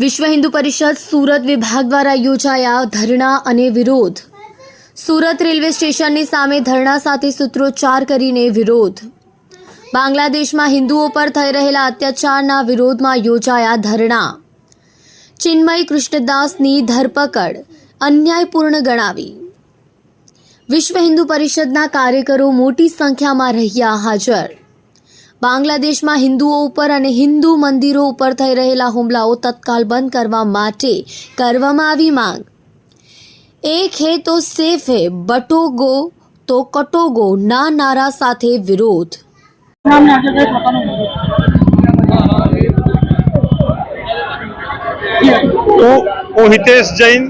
વિશ્વ હિન્દુ પરિષદ સુરત વિભાગ દ્વારા યોજાયા ધરણા અને વિરોધ. સુરત રેલવે સ્ટેશનની સામે ધરણા સાથે સૂત્રોચ્ચાર કરીને વિરોધ. બાંગ્લાદેશમાં હિન્દુઓ પર થઈ રહેલા અત્યાચારના વિરોધમાં યોજાયા ધરણા. ચિન્મય કૃષ્ણદાસની ધરપકડ અન્યાયપૂર્ણ ગણાવી. વિશ્વ હિન્દુ પરિષદના કાર્યકરો મોટી સંખ્યામાં રહ્યા હાજર. બાંગ્લાદેશમાં હિન્દુઓ ઉપર અને હિન્દુ મંદિરો ઉપર થઈ રહેલા હુમલાઓ તત્કાલ બંધ કરવા માટે કરવામાં આવી માંગ. એક હે તો સેફ હે બટોગો તો કટોગો ના નારા સાથે વિરોધ. હું હિતેશ જૈન,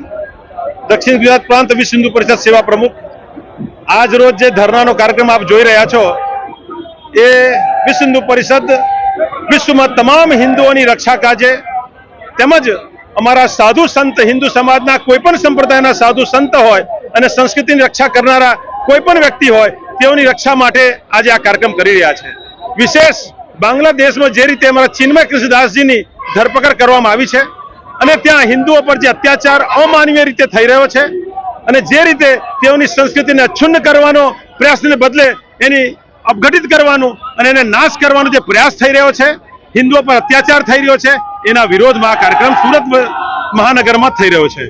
દક્ષિણ ગુજરાત પ્રાંત વિશ્વ હિન્દુ પરિષદ સેવા પ્રમુખ. આજ રોજ જે ધરણાનો કાર્યક્રમ આપ જોઈ રહ્યા છો એ વિશ્વ હિન્દુ પરિષદ વિશ્વમાં તમામ હિન્દુઓની રક્ષા કાજે તેમજ અમારા સાધુ સંત હિન્દુ સમાજના કોઈ પણ સંપ્રદાયના સાધુ સંત હોય અને સંસ્કૃતિની રક્ષા કરનારા કોઈ પણ વ્યક્તિ હોય તેઓની રક્ષા માટે આજે આ કાર્યક્રમ કરી રહ્યા છે. વિશેષ બાંગ્લાદેશમાં જે રીતે અમારા ચિન્મય કૃષ્ણદાસજીની ધરપકડ કરવામાં આવી છે અને ત્યાં હિન્દુઓ પર જે અત્યાચાર અમાનવીય રીતે થઈ રહ્યો છે અને જે રીતે તેઓની સંસ્કૃતિને અછુન્ન કરવાનો પ્રયાસને બદલે એની અપઘટિત કરવાનું અને એને નાશ કરવાનો જે પ્રયાસ થઈ રહ્યો છે, હિન્દુઓ પર અત્યાચાર થઈ રહ્યો છે, એના વિરોધમાં આ કાર્યક્રમ સુરત મહાનગરમાં થઈ રહ્યો છે.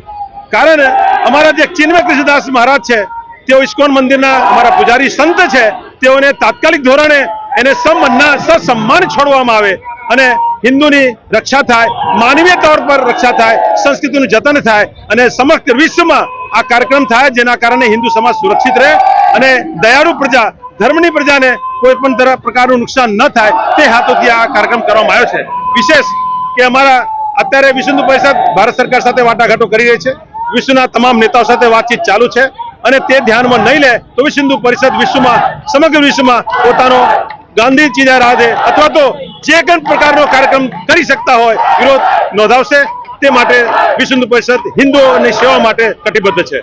કારણ અમારા જે ચિન્મય કૃષ્ણદાસ મહારાજ છે, તેઓ ઇસ્કોન મંદિરના અમારા પૂજારી સંત છે, તેઓને તાત્કાલિક ધોરણે એને સન્માનના સસન્માન છોડવામાં આવે અને હિન્દુની રક્ષા થાય, માનવીય તौर પર રક્ષા થાય, સંસ્કૃતિનું જતન થાય અને સમગ્ર વિશ્વમાં આ કાર્યક્રમ થાય, જેના કારણે હિન્દુ સમાજ સુરક્ષિત રહે અને દયાળુ પ્રજા ધર્મની પ્રજાને કોઈ પણ પ્રકારનું નુકસાન ન થાય તે હેતુથી આ કાર્યક્રમ કરવામાં આવ્યો છે. વિશેષ કે અમારા અત્યારે વિષ્ણુ પરિષદ ભારત સરકાર સાથે વાટાઘાટો કરી રહી છે. વિશ્વના તમામ નેતાઓ સાથે વાતચીત ચાલુ છે અને તે ધ્યાનમાં નહીં લે તો વિશ્વ હિન્દુ પરિષદ વિશ્વમાં સમગ્ર વિશ્વમાં પોતાનો ગાંધી ચીજા રાધે અથવા તો જે કંઈ પ્રકારનો કાર્યક્રમ કરી શકતા હોય વિરોધ નોંધાવશે. તે માટે વિશ્વ હિન્દુ પરિષદ હિન્દુઓની સેવા માટે કટિબદ્ધ છે.